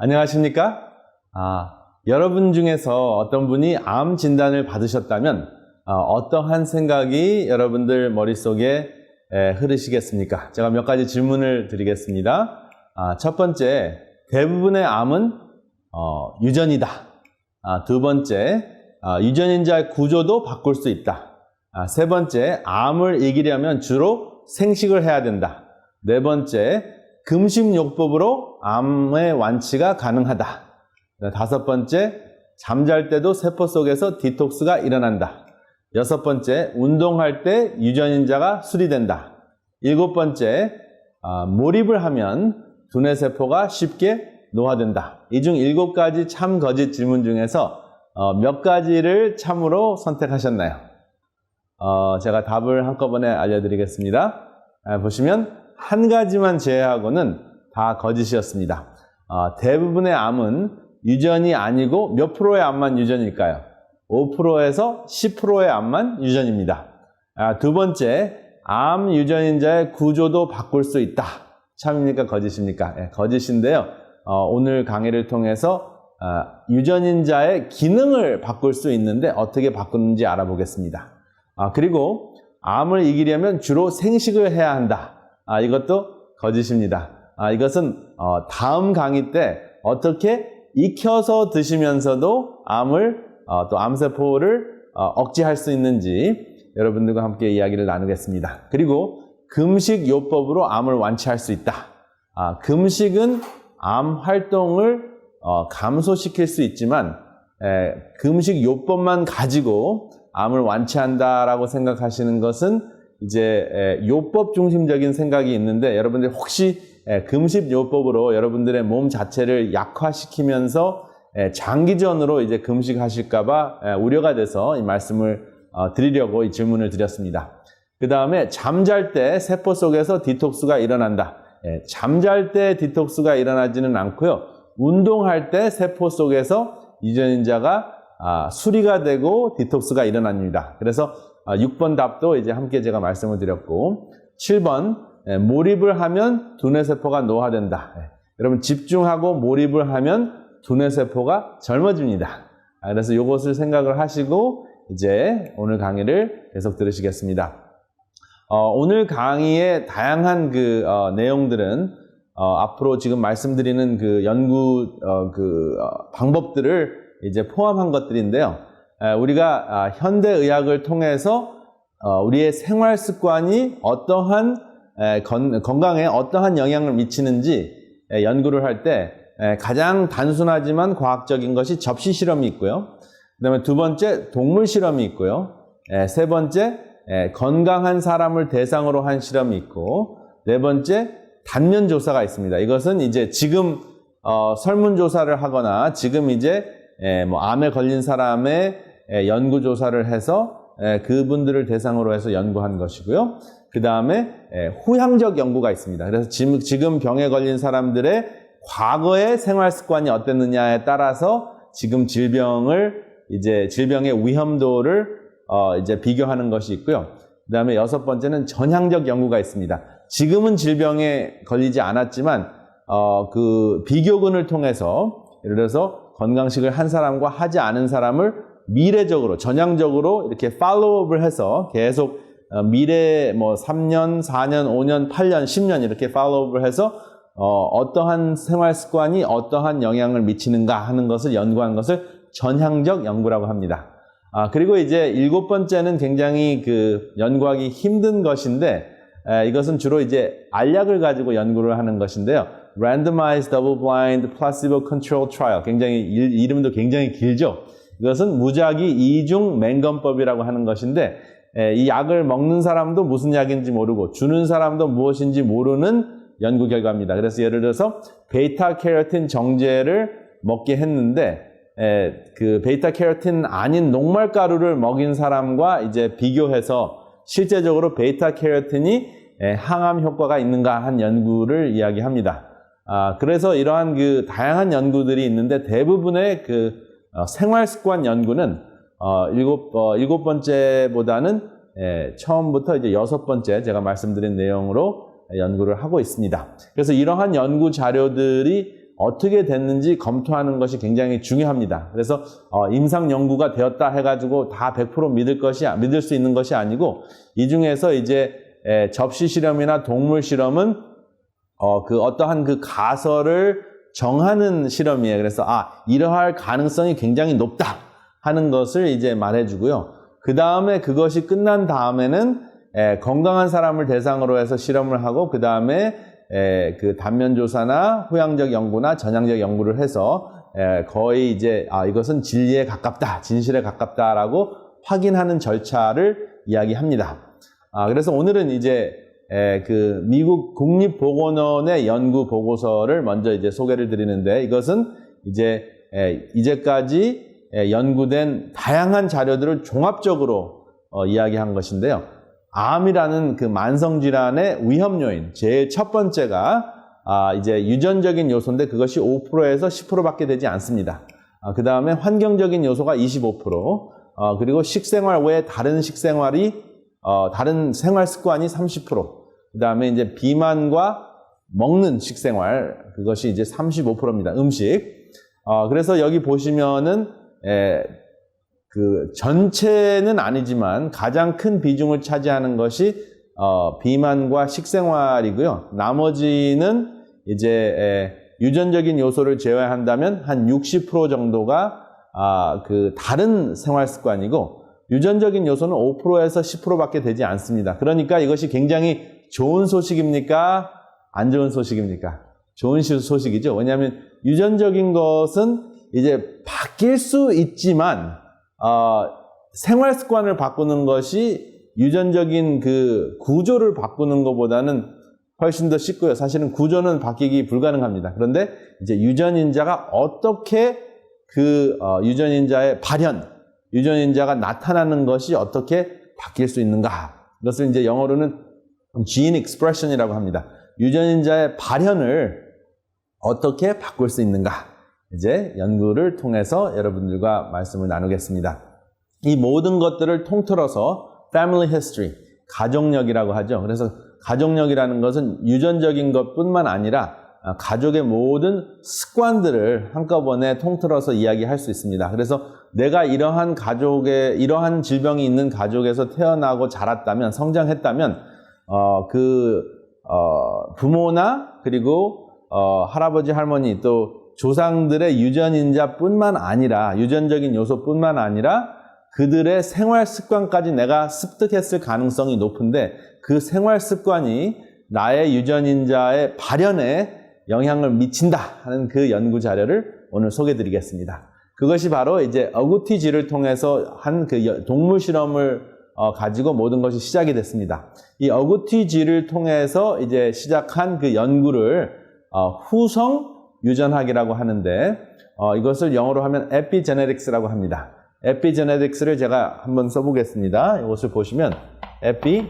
안녕하십니까? 아, 여러분 중에서 어떤 분이 암 진단을 받으셨다면 어, 떠한 생각이 여러분들 머릿속에 에, 흐르시겠습니까? 제가 몇 가지 질문을 드리겠습니다. 아, 첫 번째, 대부분의 암은 어, 유전이다. 아, 두 번째, 아, 유전인자의 구조도 바꿀 수 있다. 아, 세 번째, 암을 이기려면 주로 생식을 해야 된다. 네 번째, 금식요법으로 암의 완치가 가능하다. 네, 다섯 번째, 잠잘 때도 세포 속에서 디톡스가 일어난다. 여섯 번째, 운동할 때 유전인자가 수리된다. 일곱 번째, 아, 몰입을 하면 두뇌 세포가 쉽게 노화된다. 이 중 일곱 가지 참 거짓 질문 중에서 어, 몇 가지를 참으로 선택하셨나요? 어, 제가 답을 한꺼번에 알려드리겠습니다. 아, 보시면 한 가지만 제외하고는 다 거짓이었습니다. 어, 대부분의 암은 유전이 아니고 몇 프로의 암만 유전일까요? 5%에서 10%의 암만 유전입니다. 아, 두 번째, 암 유전인자의 구조도 바꿀 수 있다. 참입니까? 거짓입니까? 예, 거짓인데요. 어, 오늘 강의를 통해서 아, 유전인자의 기능을 바꿀 수 있는데 어떻게 바꾸는지 알아보겠습니다. 아, 그리고 암을 이기려면 주로 생식을 해야 한다. 아, 이것도 거짓입니다. 아, 이것은 어, 다음 강의 때 어떻게 익혀서 드시면서도 암을 어, 또 암세포를 어, 억제할 수 있는지 여러분들과 함께 이야기를 나누겠습니다. 그리고 금식 요법으로 암을 완치할 수 있다. 아, 금식은 암 활동을 어, 감소시킬 수 있지만 에, 금식 요법만 가지고 암을 완치한다라고 생각하시는 것은 이제 에, 요법 중심적인 생각이 있는데 여러분들 혹시 에, 금식 요법으로 여러분들의 몸 자체를 약화시키면서 에, 장기전으로 이제 금식하실까봐 에, 우려가 돼서 이 말씀을 어, 드리려고 이 질문을 드렸습니다. 그 다음에 잠잘 때 세포 속에서 디톡스가 일어난다. 예, 잠잘 때 디톡스가 일어나지는 않고요. 운동할 때 세포 속에서 유전인자가 아, 수리가 되고 디톡스가 일어납니다. 그래서 아, 6번 답도 이제 함께 제가 말씀을 드렸고 7번 예, 몰입을 하면 두뇌 세포가 노화된다. 예, 여러분 집중하고 몰입을 하면 두뇌 세포가 젊어집니다. 아, 그래서 이것을 생각을 하시고 이제 오늘 강의를 계속 들으시겠습니다. 어, 오늘 강의의 다양한 그 어, 내용들은 어, 앞으로 지금 말씀드리는 그 연구 어, 그 어, 방법들을 이제 포함한 것들인데요. 에, 우리가 아, 현대 의학을 통해서 어, 우리의 생활 습관이 어떠한 건강에 어떠한 영향을 미치는지 에, 연구를 할 때 가장 단순하지만 과학적인 것이 접시 실험이 있고요. 그 다음에 두 번째 동물 실험이 있고요. 에, 세 번째 예, 건강한 사람을 대상으로 한 실험이 있고 네 번째 단면 조사가 있습니다. 이것은 이제 지금 어, 설문 조사를 하거나 지금 이제 예, 뭐 암에 걸린 사람의 예, 연구 조사를 해서 예, 그분들을 대상으로 해서 연구한 것이고요. 그 다음에 예, 후향적 연구가 있습니다. 그래서 지금, 지금 병에 걸린 사람들의 과거의 생활 습관이 어땠느냐에 따라서 지금 질병을 이제 질병의 위험도를 어, 이제 비교하는 것이 있고요. 그 다음에 여섯 번째는 전향적 연구가 있습니다. 지금은 질병에 걸리지 않았지만, 어, 그 비교군을 통해서, 예를 들어서 건강식을 한 사람과 하지 않은 사람을 미래적으로, 전향적으로 이렇게 팔로우업을 해서 계속 어, 미래 뭐 3년, 4년, 5년, 8년, 10년 이렇게 팔로우업을 해서 어, 어떠한 생활 습관이 어떠한 영향을 미치는가 하는 것을 연구한 것을 전향적 연구라고 합니다. 아, 그리고 이제 일곱 번째는 굉장히 그 연구하기 힘든 것인데, 에, 이것은 주로 이제 알약을 가지고 연구를 하는 것인데요. Randomized Double Blind Placebo Control Trial. 굉장히, 일, 이름도 굉장히 길죠? 이것은 무작위 이중 맹검법이라고 하는 것인데, 에, 이 약을 먹는 사람도 무슨 약인지 모르고, 주는 사람도 무엇인지 모르는 연구 결과입니다. 그래서 예를 들어서 베이타 캐로틴 정제를 먹게 했는데, 에, 그 베이타 캐로틴 아닌 녹말 가루를 먹인 사람과 이제 비교해서 실제적으로 에, 항암 효과가 있는가 한 연구를 이야기합니다. 아, 그래서 이러한 그 다양한 연구들이 있는데 대부분의 그 어, 생활 습관 연구는 어, 일곱 어, 일곱 번째보다는 에, 처음부터 이제 여섯 번째 제가 말씀드린 내용으로 연구를 하고 있습니다. 그래서 이러한 연구 자료들이 어떻게 됐는지 검토하는 것이 굉장히 중요합니다. 그래서 어, 임상 연구가 되었다 해가지고 다 100% 믿을 것이 믿을 수 있는 것이 아니고 이 중에서 이제 에, 접시 실험이나 동물 실험은 어, 그 어떠한 그 가설을 정하는 실험이에요. 그래서 아 이러할 가능성이 굉장히 높다 하는 것을 이제 말해주고요. 그 다음에 그것이 끝난 다음에는 에, 건강한 사람을 대상으로 해서 실험을 하고 그 다음에 그 단면 조사나 후양적 연구나 전향적 연구를 해서 에, 거의 이제 아 이것은 진리에 가깝다, 진실에 가깝다라고 확인하는 절차를 이야기합니다. 아 그래서 오늘은 이제 에, 그 미국 국립보건원의 연구 보고서를 먼저 이제 소개를 드리는데 이것은 이제 에, 이제까지 에, 연구된 다양한 자료들을 종합적으로 어, 이야기한 것인데요. 암이라는 그 만성 질환의 위험 요인 제일 첫 번째가 아, 이제 유전적인 요소인데 그것이 5%에서 10%밖에 되지 않습니다. 아, 그 다음에 환경적인 요소가 25%, 어, 그리고 식생활 외에 다른 식생활이 어, 다른 생활 습관이 30%, 그 다음에 이제 비만과 먹는 식생활 그것이 이제 35%입니다. 음식. 어, 그래서 여기 보시면은 에, 그 전체는 아니지만 가장 큰 비중을 차지하는 것이 어, 비만과 식생활이고요. 나머지는 이제 에, 유전적인 요소를 제외한다면 한 60% 정도가 아, 그 다른 생활 습관이고 유전적인 요소는 5%에서 10%밖에 되지 않습니다. 그러니까 이것이 굉장히 좋은 소식입니까? 안 좋은 소식입니까? 좋은 소식이죠. 왜냐하면 유전적인 것은 이제 바뀔 수 있지만 어, 생활 습관을 바꾸는 것이 유전적인 그 구조를 바꾸는 것보다는 훨씬 더 쉽고요. 사실은 구조는 바뀌기 불가능합니다. 그런데 이제 유전인자가 어떻게 그 어, 유전인자의 발현, 유전인자가 나타나는 것이 어떻게 바뀔 수 있는가? 이것을 이제 영어로는 gene expression이라고 합니다. 유전인자의 발현을 어떻게 바꿀 수 있는가? 이제 연구를 통해서 여러분들과 말씀을 나누겠습니다. 이 모든 것들을 통틀어서 family history, 가족력이라고 하죠. 그래서 가족력이라는 것은 유전적인 것뿐만 아니라 가족의 모든 습관들을 한꺼번에 통틀어서 이야기할 수 있습니다. 그래서 내가 이러한 가족에 이러한 질병이 있는 가족에서 태어나고 자랐다면 성장했다면 어, 그 어, 부모나 그리고 어, 할아버지 할머니 또 조상들의 유전인자뿐만 아니라 유전적인 요소뿐만 아니라 그들의 생활 습관까지 내가 습득했을 가능성이 높은데 그 생활 습관이 나의 유전인자의 발현에 영향을 미친다 하는 그 연구 자료를 오늘 소개해 드리겠습니다. 그것이 바로 이제 어구티지를 통해서 한 그 동물 실험을 어, 가지고 모든 것이 시작이 됐습니다. 이 어구티지를 통해서 이제 시작한 그 연구를 어, 후성 유전학이라고 하는데 어, 이것을 영어로 하면 에피제네틱스라고 합니다. 에피제네틱스를 제가 한번 써보겠습니다. 이것을 보시면 에피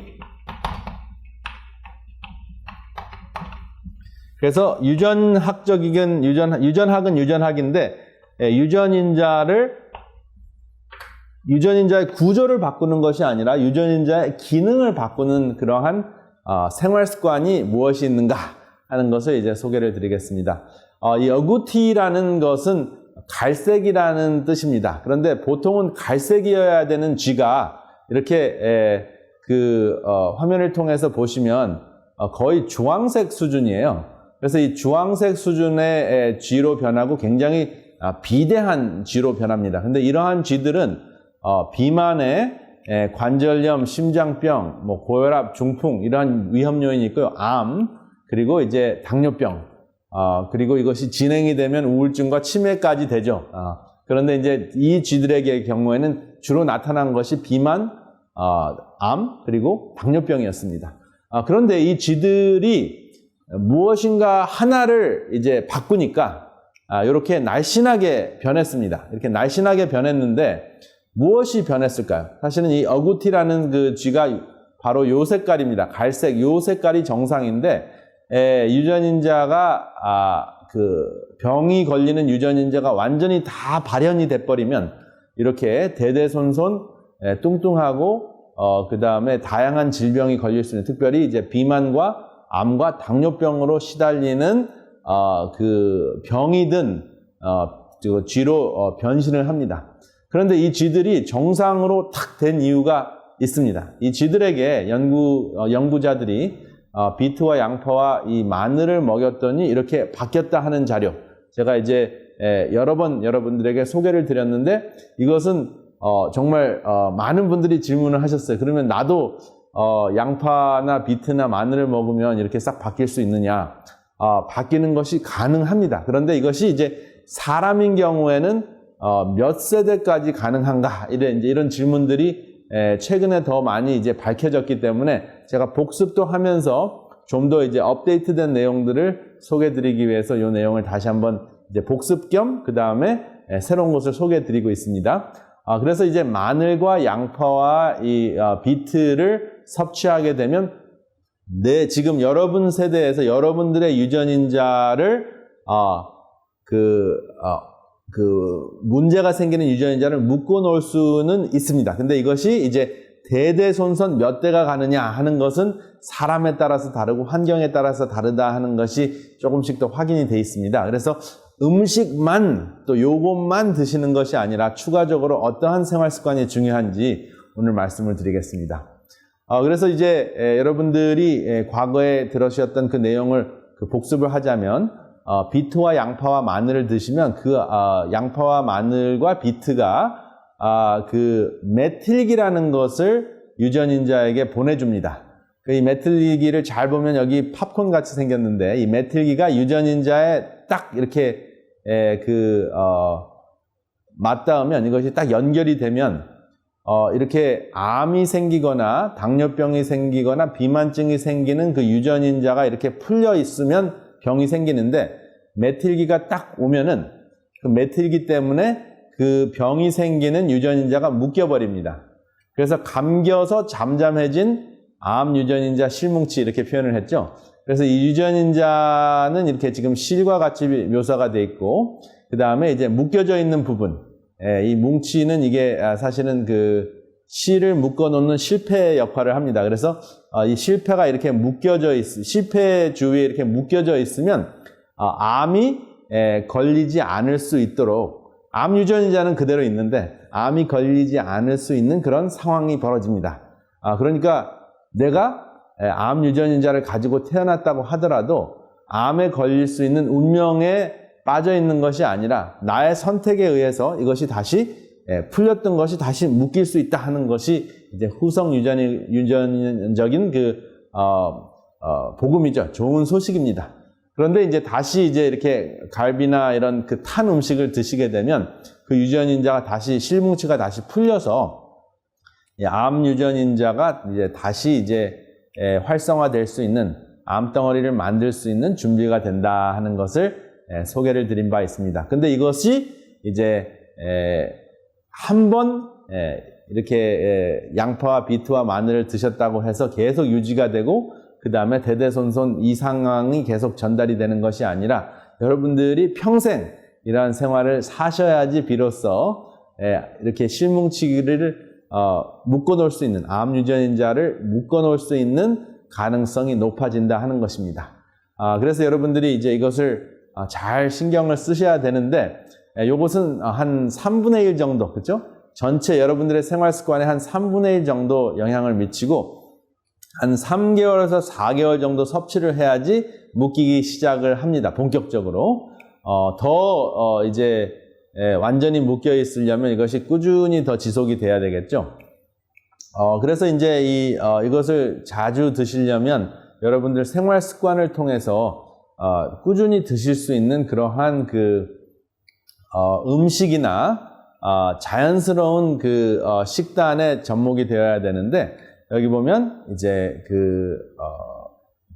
그래서 유전학적이긴 유전 유전학은 유전학인데 예, 유전인자를 유전인자의 구조를 바꾸는 것이 아니라 유전인자의 기능을 바꾸는 그러한 어, 생활 습관이 무엇이 있는가 하는 것을 이제 소개를 드리겠습니다. 어, 이 어구티라는 것은 갈색이라는 뜻입니다. 그런데 보통은 갈색이어야 되는 쥐가 이렇게 에, 그 어, 화면을 통해서 보시면 어, 거의 주황색 수준이에요. 그래서 이 주황색 수준의 에, 쥐로 변하고 굉장히 아, 비대한 쥐로 변합니다. 근데 이러한 쥐들은 어, 비만에 에, 관절염, 심장병, 뭐 고혈압, 중풍 이러한 위험 요인이 있고요. 암 그리고 이제 당뇨병 어, 그리고 이것이 진행이 되면 우울증과 치매까지 되죠. 어, 그런데 이제 이 쥐들에게 경우에는 주로 나타난 것이 비만, 어, 암, 그리고 당뇨병이었습니다. 아, 그런데 이 쥐들이 무엇인가 하나를 이제 바꾸니까 아, 이렇게 날씬하게 변했습니다. 이렇게 날씬하게 변했는데 무엇이 변했을까요? 사실은 이 어구티라는 그 쥐가 바로 요 색깔입니다. 갈색 요 색깔이 정상인데 에, 유전인자가 아, 그 병이 걸리는 유전인자가 완전히 다 발현이 돼버리면 이렇게 대대손손 에, 뚱뚱하고 어, 그 다음에 다양한 질병이 걸릴 수 있는 특별히 이제 비만과 암과 당뇨병으로 시달리는 어, 그 병이든 어, 저 쥐로 어, 변신을 합니다. 그런데 이 쥐들이 정상으로 탁 된 이유가 있습니다. 이 쥐들에게 연구 어, 연구자들이 어, 비트와 양파와 이 마늘을 먹였더니 이렇게 바뀌었다 하는 자료. 제가 이제 에, 여러 번 여러분들에게 소개를 드렸는데 이것은 어, 정말 어, 많은 분들이 질문을 하셨어요. 그러면 나도 어, 양파나 비트나 마늘을 먹으면 이렇게 싹 바뀔 수 있느냐? 어, 바뀌는 것이 가능합니다. 그런데 이것이 이제 사람인 경우에는 어, 몇 세대까지 가능한가? 이런 이제 이런 질문들이 에, 최근에 더 많이 이제 밝혀졌기 때문에 제가 복습도 하면서 좀 더 이제 업데이트된 내용들을 소개드리기 위해서 이 내용을 다시 한번 이제 복습 겸 그 다음에 새로운 것을 소개해드리고 있습니다. 아, 그래서 이제 마늘과 양파와 이 어, 비트를 섭취하게 되면 내 지금 여러분 세대에서 여러분들의 유전인자를 어, 그, 어, 그 문제가 생기는 유전인자를 묶어 놓을 수는 있습니다. 근데 이것이 이제 대대손손 몇 대가 가느냐 하는 것은 사람에 따라서 다르고 환경에 따라서 다르다 하는 것이 조금씩 더 확인이 돼 있습니다. 그래서 음식만 또 요것만 드시는 것이 아니라 추가적으로 어떠한 생활 습관이 중요한지 오늘 말씀을 드리겠습니다. 어, 그래서 이제 에, 여러분들이 에, 과거에 들으셨던 그 내용을 그 복습을 하자면 어, 비트와 양파와 마늘을 드시면 그 어, 양파와 마늘과 비트가 아, 그 메틸기라는 것을 유전인자에게 보내줍니다. 그이 메틸기를 잘 보면 여기 팝콘 같이 생겼는데 이 메틸기가 유전인자에 딱 이렇게 에, 그 어, 맞닿으면 이것이 딱 연결이 되면 어, 이렇게 암이 생기거나 당뇨병이 생기거나 비만증이 생기는 그 유전인자가 이렇게 풀려 있으면 병이 생기는데 메틸기가 딱 오면은 그 메틸기 때문에 그 병이 생기는 유전인자가 묶여버립니다. 그래서 감겨서 잠잠해진 암 유전인자 실뭉치 이렇게 표현을 했죠. 그래서 이 유전인자는 이렇게 지금 실과 같이 묘사가 돼 있고 그 다음에 이제 묶여져 있는 부분 예, 이 뭉치는 이게 아, 사실은 그 실을 묶어 놓는 실패 역할을 합니다. 그래서 어, 이 실패가 이렇게 묶여져 있, 실패 주위에 이렇게 묶여져 있으면 어, 암이 에, 걸리지 않을 수 있도록 암 유전자는 그대로 있는데 암이 걸리지 않을 수 있는 그런 상황이 벌어집니다. 아, 그러니까 내가 에, 암 유전자를 가지고 태어났다고 하더라도 암에 걸릴 수 있는 운명에 빠져 있는 것이 아니라 나의 선택에 의해서 이것이 다시 예, 풀렸던 것이 다시 묶일 수 있다 하는 것이 이제 후성 유전 유전적인 그 어, 어, 복음이죠. 좋은 소식입니다. 그런데 이제 다시 이제 이렇게 갈비나 이런 그 탄 음식을 드시게 되면 그 유전인자가 다시 실뭉치가 다시 풀려서 이암 유전인자가 이제 다시 이제 예, 활성화될 수 있는 암덩어리를 만들 수 있는 준비가 된다 하는 것을 예, 소개를 드린 바 있습니다. 근데 이것이 이제 예, 한번 예, 이렇게 양파와 비트와 마늘을 드셨다고 해서 계속 유지가 되고 그 다음에 대대손손 이 상황이 계속 전달이 되는 것이 아니라 여러분들이 평생 이러한 생활을 사셔야지 비로소 이렇게 실뭉치기를 어, 묶어놓을 수 있는 암 유전인자를 묶어놓을 수 있는 가능성이 높아진다 하는 것입니다. 아, 그래서 여러분들이 이제 이것을 아, 잘 신경을 쓰셔야 되는데 이것은 한 3분의 1 정도 그렇죠? 전체 여러분들의 생활 습관에 한 3분의 1 정도 영향을 미치고 한 3개월에서 4개월 정도 섭취를 해야지 묶이기 시작을 합니다. 본격적으로 어, 더 어, 이제 예, 완전히 묶여 있으려면 이것이 꾸준히 더 지속이 돼야 되겠죠. 어, 그래서 이제 이 어, 이것을 자주 드시려면 여러분들 생활 습관을 통해서 어, 꾸준히 드실 수 있는 그러한 그 어, 음식이나 어, 자연스러운 그 어, 식단의 접목이 되어야 되는데 여기 보면 이제 그 어,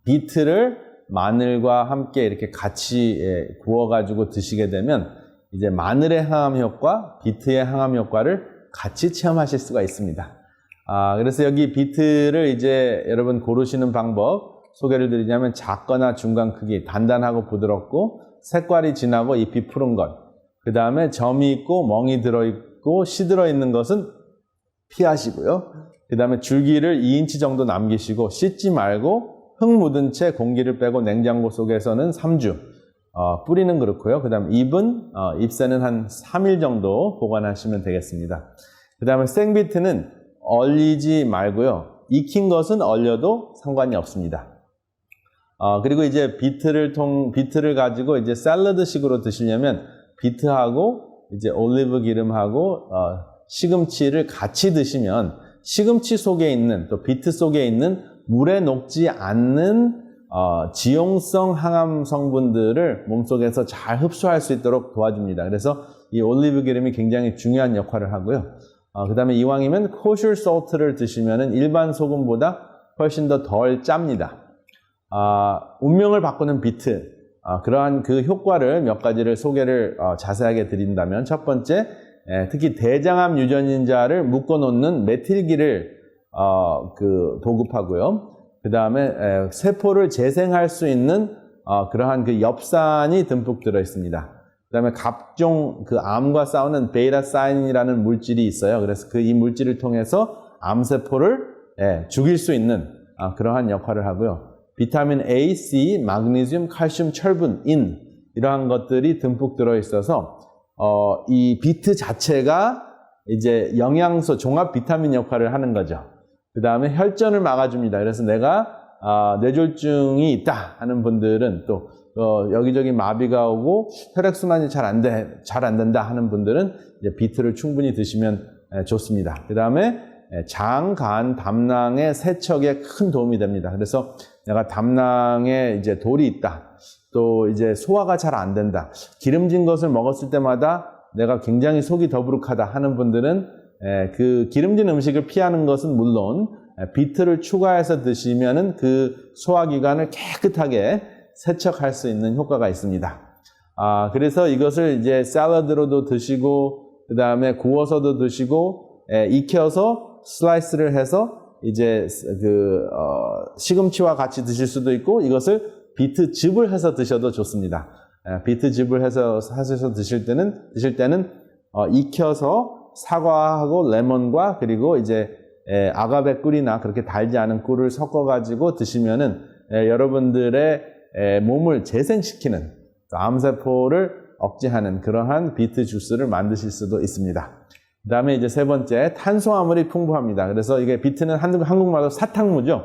비트를 마늘과 함께 이렇게 같이 예, 구워가지고 드시게 되면 이제 마늘의 항암 효과, 비트의 항암 효과를 같이 체험하실 수가 있습니다. 아, 그래서 여기 비트를 이제 여러분 고르시는 방법 소개를 드리자면 작거나 중간 크기, 단단하고 부드럽고 색깔이 진하고 잎이 푸른 것. 그 다음에 점이 있고 멍이 들어있고 씨 들어 있는 것은 피하시고요. 그 다음에 줄기를 2인치 정도 남기시고 씻지 말고 흙 묻은 채 공기를 빼고 냉장고 속에서는 3주. 어, 뿌리는 그렇고요. 그 다음 잎은, 어, 잎새는 한 3일 정도 보관하시면 되겠습니다. 그 다음에 생비트는 얼리지 말고요. 익힌 것은 얼려도 상관이 없습니다. 어, 그리고 이제 비트를 통, 비트를 가지고 이제 샐러드식으로 드시려면 비트하고 이제 올리브 기름하고 어, 시금치를 같이 드시면 시금치 속에 있는 또 비트 속에 있는 물에 녹지 않는 어, 지용성 항암 성분들을 몸속에서 잘 흡수할 수 있도록 도와줍니다. 그래서 이 올리브 기름이 굉장히 중요한 역할을 하고요. 어, 그 다음에 이왕이면 코슐 솔트를 드시면 일반 소금보다 훨씬 더 덜 짭니다. 아, 운명을 바꾸는 비트, 아, 그러한 그 효과를 몇 가지를 소개를 어, 자세하게 드린다면 첫 번째, 에, 특히 대장암 유전인자를 묶어놓는 메틸기를 어, 그 보급하고요. 그 다음에 세포를 재생할 수 있는 어, 그러한 그 엽산이 듬뿍 들어 있습니다. 그 다음에 각종 그 암과 싸우는 베이라사인이라는 물질이 있어요. 그래서 그 이 물질을 통해서 암세포를 예, 죽일 수 있는 아, 그러한 역할을 하고요. 비타민 A, C, 마그네슘, 칼슘, 철분, 인 이러한 것들이 듬뿍 들어 있어서 어, 이 비트 자체가 이제 영양소 종합 비타민 역할을 하는 거죠. 그 다음에 혈전을 막아줍니다. 그래서 내가 아, 뇌졸중이 있다 하는 분들은 또 어, 여기저기 마비가 오고 혈액순환이 잘 안 돼, 잘 안 된다 하는 분들은 이제 비트를 충분히 드시면 에, 좋습니다. 그 다음에 장, 간, 담낭의 세척에 큰 도움이 됩니다. 그래서 내가 담낭에 이제 돌이 있다. 또 이제 소화가 잘 안 된다. 기름진 것을 먹었을 때마다 내가 굉장히 속이 더부룩하다 하는 분들은 에, 그 기름진 음식을 피하는 것은 물론 에, 비트를 추가해서 드시면은 그 소화기관을 깨끗하게 세척할 수 있는 효과가 있습니다. 아, 그래서 이것을 이제 샐러드로도 드시고 그 다음에 구워서도 드시고 에, 익혀서 슬라이스를 해서 이제 그 어, 시금치와 같이 드실 수도 있고 이것을 비트즙을 해서 드셔도 좋습니다. 에, 비트즙을 해서 하셔서 드실 때는 드실 때는 어, 익혀서 사과하고 레몬과 그리고 이제 에, 아가베 꿀이나 그렇게 달지 않은 꿀을 섞어 가지고 드시면은 에, 여러분들의 에, 몸을 재생시키는 암세포를 억제하는 그러한 비트 주스를 만드실 수도 있습니다. 그 다음에 이제 세 번째, 탄수화물이 풍부합니다. 그래서 이게 비트는 한국, 한국말로 사탕무죠.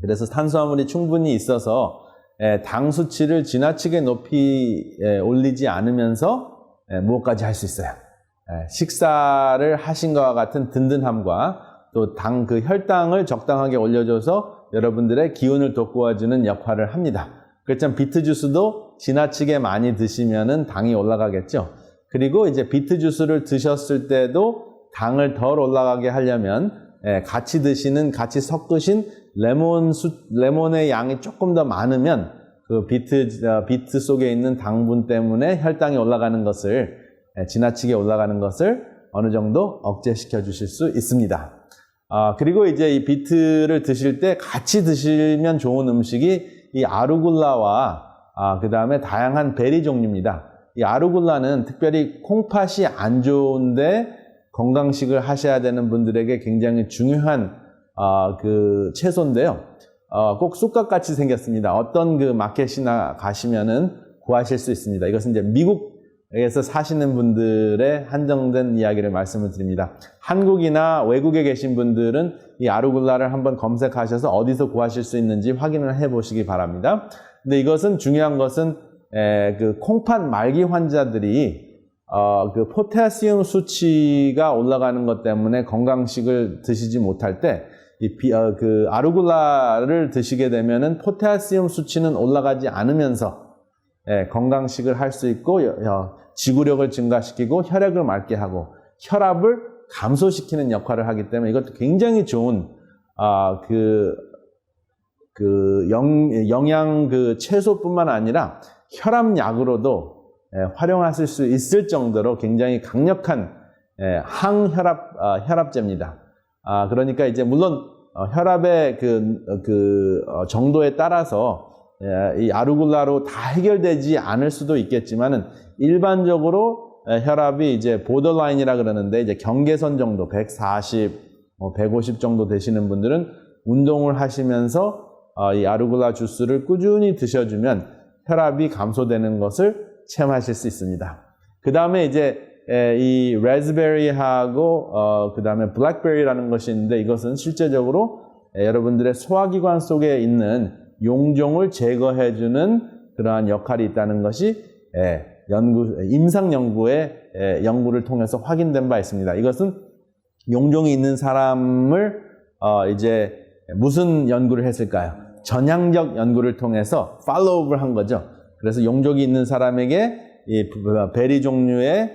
그래서 탄수화물이 충분히 있어서 에, 당 수치를 지나치게 높이 에, 올리지 않으면서 에, 무엇까지 할 수 있어요. 에, 식사를 하신 것과 같은 든든함과 또 당 그 혈당을 적당하게 올려줘서 여러분들의 기운을 돋구어주는 역할을 합니다. 그렇지만 비트 주스도 지나치게 많이 드시면은 당이 올라가겠죠. 그리고 이제 비트 주스를 드셨을 때도 당을 덜 올라가게 하려면 예, 같이 드시는 같이 섞으신 레몬 수, 레몬의 양이 조금 더 많으면 그 비트 어, 비트 속에 있는 당분 때문에 혈당이 올라가는 것을 예, 지나치게 올라가는 것을 어느 정도 억제시켜 주실 수 있습니다. 아, 그리고 이제 이 비트를 드실 때 같이 드시면 좋은 음식이 이 아루굴라와 아, 그 다음에 다양한 베리 종류입니다. 이 아루굴라는 특별히 콩팥이 안 좋은데 건강식을 하셔야 되는 분들에게 굉장히 중요한 아, 그 채소인데요. 어, 꼭 쑥갓 같이 생겼습니다. 어떤 그 마켓이나 가시면은 구하실 수 있습니다. 이것은 이제 미국에서 사시는 분들의 한정된 이야기를 말씀을 드립니다. 한국이나 외국에 계신 분들은 이 아루굴라를 한번 검색하셔서 어디서 구하실 수 있는지 확인을 해 보시기 바랍니다. 근데 이것은 중요한 것은 에, 그 콩팥 말기 환자들이 어, 그 포타시움 수치가 올라가는 것 때문에 건강식을 드시지 못할 때, 이 비, 어, 그 아루굴라를 드시게 되면은 포타시움 수치는 올라가지 않으면서 예, 건강식을 할 수 있고 여, 여, 지구력을 증가시키고 혈액을 맑게 하고 혈압을 감소시키는 역할을 하기 때문에 이것도 굉장히 좋은 아, 그, 그 영, 영양 그 채소뿐만 아니라 혈압약으로도 예, 활용하실 수 있을 정도로 굉장히 강력한 예, 항혈압 아, 혈압제입니다. 아 그러니까 이제 물론 어, 혈압의 그, 그 어, 정도에 따라서 예, 이 아루굴라로 다 해결되지 않을 수도 있겠지만은 일반적으로 예, 혈압이 이제 보더라인이라 그러는데 이제 경계선 정도 140, 뭐150 정도 되시는 분들은 운동을 하시면서 어, 이 아루굴라 주스를 꾸준히 드셔주면 혈압이 감소되는 것을 체험하실 수 있습니다. 그 다음에 이제 에, 이 라즈베리하고 어, 그 다음에 블랙베리라는 것이 있는데 이것은 실제적으로 에, 여러분들의 소화기관 속에 있는 용종을 제거해주는 그러한 역할이 있다는 것이 에, 연구 임상 연구의 에, 연구를 통해서 확인된 바 있습니다. 이것은 용종이 있는 사람을 어, 이제 무슨 연구를 했을까요? 전향적 연구를 통해서 팔로우업을 한 거죠. 그래서 용종이 있는 사람에게 이 베리 종류의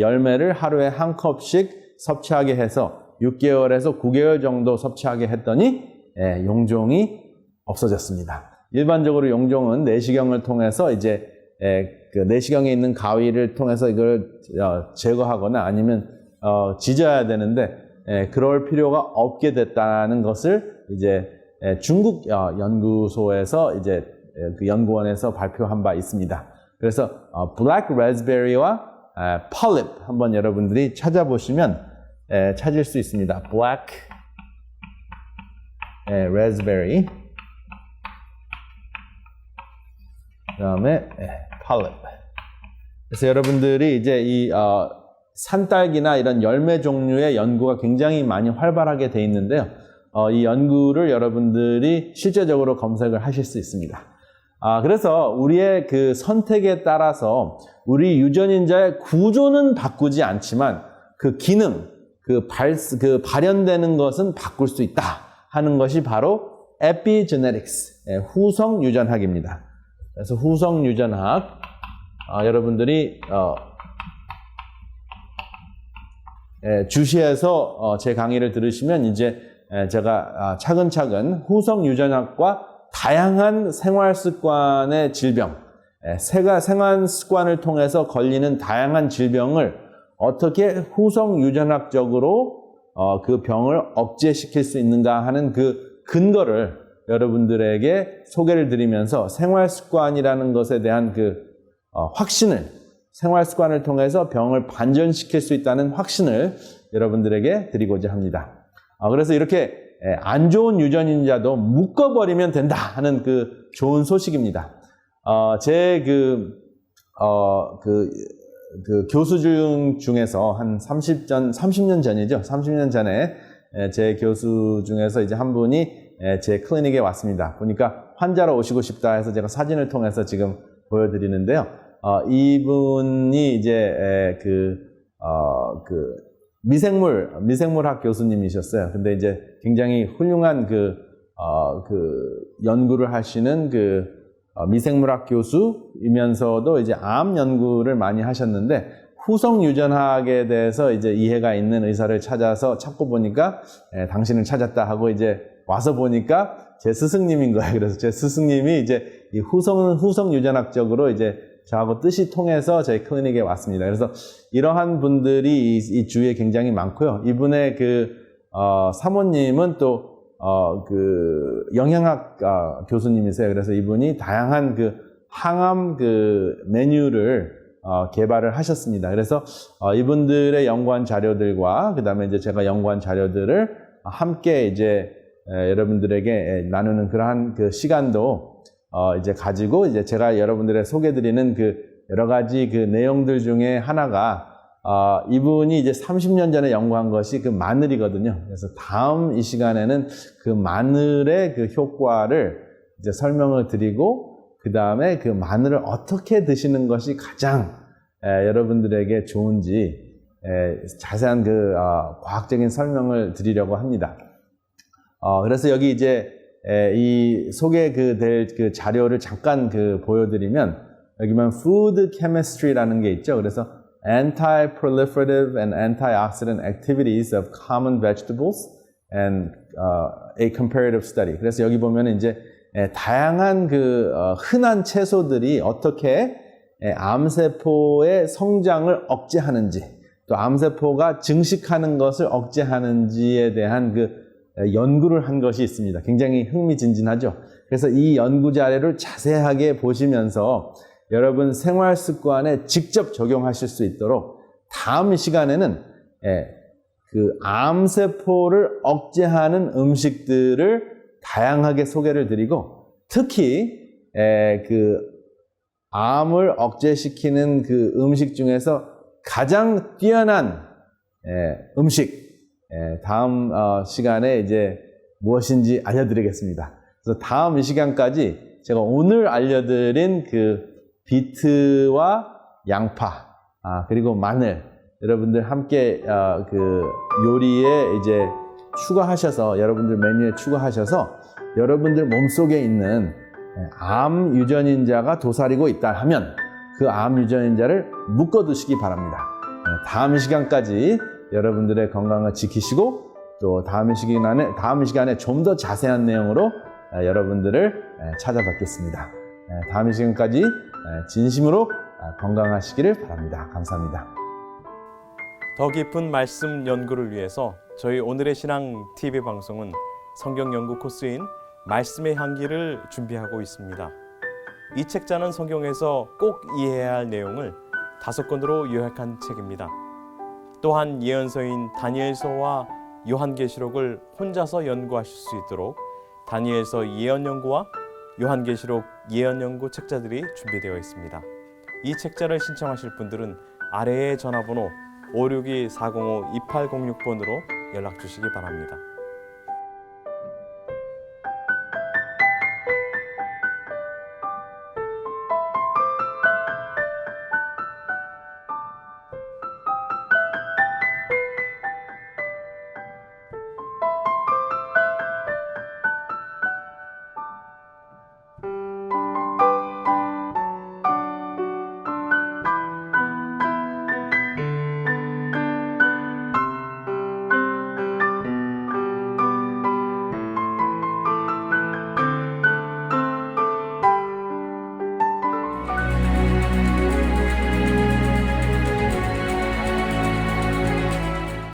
열매를 하루에 한 컵씩 섭취하게 해서 6개월에서 9개월 정도 섭취하게 했더니 예, 용종이 없어졌습니다. 일반적으로 용종은 내시경을 통해서 이제 예, 그 내시경에 있는 가위를 통해서 이걸 어, 제거하거나 아니면 어, 지져야 되는데 예, 그럴 필요가 없게 됐다는 것을 이제 예, 중국 어, 연구소에서 이제 예, 그 연구원에서 발표한 바 있습니다. 그래서 어, 블랙 레즈베리와 폴립 한번 여러분들이 찾아보시면 에, 찾을 수 있습니다. 블랙 레즈베리 그다음에 폴립 그래서 여러분들이 이제 이 어, 산딸기나 이런 열매 종류의 연구가 굉장히 많이 활발하게 돼 있는데요. 어, 이 연구를 여러분들이 실제적으로 검색을 하실 수 있습니다. 아, 그래서 우리의 그 선택에 따라서 우리 유전인자의 구조는 바꾸지 않지만 그 기능, 그 발, 그 발현되는 것은 바꿀 수 있다 하는 것이 바로 epigenetics, 예, 후성 유전학입니다. 그래서 후성 유전학, 아, 여러분들이, 어, 예, 주시에서 어, 제 강의를 들으시면 이제 예, 제가 아, 차근차근 후성 유전학과 다양한 생활 습관의 질병, 예, 세가 생활 습관을 통해서 걸리는 다양한 질병을 어떻게 후성 유전학적으로 어, 그 병을 억제시킬 수 있는가 하는 그 근거를 여러분들에게 소개를 드리면서 생활 습관이라는 것에 대한 그 어, 확신을 생활 습관을 통해서 병을 반전시킬 수 있다는 확신을 여러분들에게 드리고자 합니다. 어, 그래서 이렇게 예, 안 좋은 유전인자도 묶어버리면 된다 하는 그 좋은 소식입니다. 어, 제 그, 어, 그, 그 교수 중, 중에서 한 30전, 30년 전이죠. 30년 전에 예, 제 교수 중에서 이제 한 분이 예, 제 클리닉에 왔습니다. 보니까 환자로 오시고 싶다 해서 제가 사진을 통해서 지금 보여드리는데요. 어, 이분이 이제 에, 그, 어, 그 미생물 미생물학 교수님이셨어요. 근데 이제 굉장히 훌륭한 그, 어, 그 연구를 하시는 그 어, 미생물학 교수이면서도 이제 암 연구를 많이 하셨는데 후성 유전학에 대해서 이제 이해가 있는 의사를 찾아서 찾고 보니까 에, 당신을 찾았다 하고 이제 와서 보니까 제 스승님인 거예요. 그래서 제 스승님이 이제 이 후성 후성 유전학적으로 이제 저하고 뜻이 통해서 저희 클리닉에 왔습니다. 그래서 이러한 분들이 이, 이 주위에 굉장히 많고요. 이분의 그 어, 사모님은 또 어, 그 영양학 어, 교수님이세요. 그래서 이분이 다양한 그 항암 그 메뉴를 어, 개발을 하셨습니다. 그래서 어, 이분들의 연구한 자료들과 그 다음에 이제 제가 연구한 자료들을 함께 이제 에, 여러분들에게 나누는 그러한 그 시간도 어, 이제 가지고 이제 제가 여러분들의 소개드리는 그 여러 가지 그 내용들 중에 하나가 어, 이분이 이제 30년 전에 연구한 것이 그 마늘이거든요. 그래서 다음 이 시간에는 그 마늘의 그 효과를 이제 설명을 드리고 그 다음에 그 마늘을 어떻게 드시는 것이 가장 에, 여러분들에게 좋은지 에, 자세한 그 어, 과학적인 설명을 드리려고 합니다. 어, 그래서 여기 이제 에, 이 소개 그될 그 자료를 잠깐 그 보여드리면 여기만 food chemistry라는 게 있죠. 그래서 anti-proliferative and antioxidant activities of common vegetables and uh, a comparative study. 그래서 여기 보면 이제 에, 다양한 그 어, 흔한 채소들이 어떻게 에, 암세포의 성장을 억제하는지 또 암세포가 증식하는 것을 억제하는지에 대한 그 연구를 한 것이 있습니다. 굉장히 흥미진진하죠. 그래서 이 연구 자료를 자세하게 보시면서 여러분 생활 습관에 직접 적용하실 수 있도록 다음 시간에는 그 암세포를 억제하는 음식들을 다양하게 소개를 드리고 특히 그 암을 억제시키는 그 음식 중에서 가장 뛰어난 예, 음식 예, 다음 어, 시간에 이제 무엇인지 알려드리겠습니다. 그래서 다음 이 시간까지 제가 오늘 알려드린 그 비트와 양파 아, 그리고 마늘 여러분들 함께 어, 그 요리에 이제 추가하셔서 여러분들 메뉴에 추가하셔서 여러분들 몸속에 있는 예, 암 유전인자가 도사리고 있다 하면 그 암 유전인자를 묶어 두시기 바랍니다. 예, 다음 시간까지 여러분들의 건강을 지키시고 또 다음 시간에 다음 시간에 좀 더 자세한 내용으로 예, 여러분들을 예, 찾아뵙겠습니다. 예, 다음 시간까지 예, 진심으로 아, 건강하시기를 바랍니다. 감사합니다. 더 깊은 말씀 연구를 위해서 저희 오늘의 신앙 TV 방송은 성경 연구 코스인 말씀의 향기를 준비하고 있습니다. 이 책자는 성경에서 꼭 이해해야 할 내용을 다섯 권으로 요약한 책입니다. 또한 예언서인 다니엘서와 요한계시록을 혼자서 연구하실 수 있도록 다니엘서 예언 연구와 요한계시록 예언 연구 책자들이 준비되어 있습니다. 이 책자를 신청하실 분들은 아래의 전화번호 562-405-2806번으로 연락 주시기 바랍니다.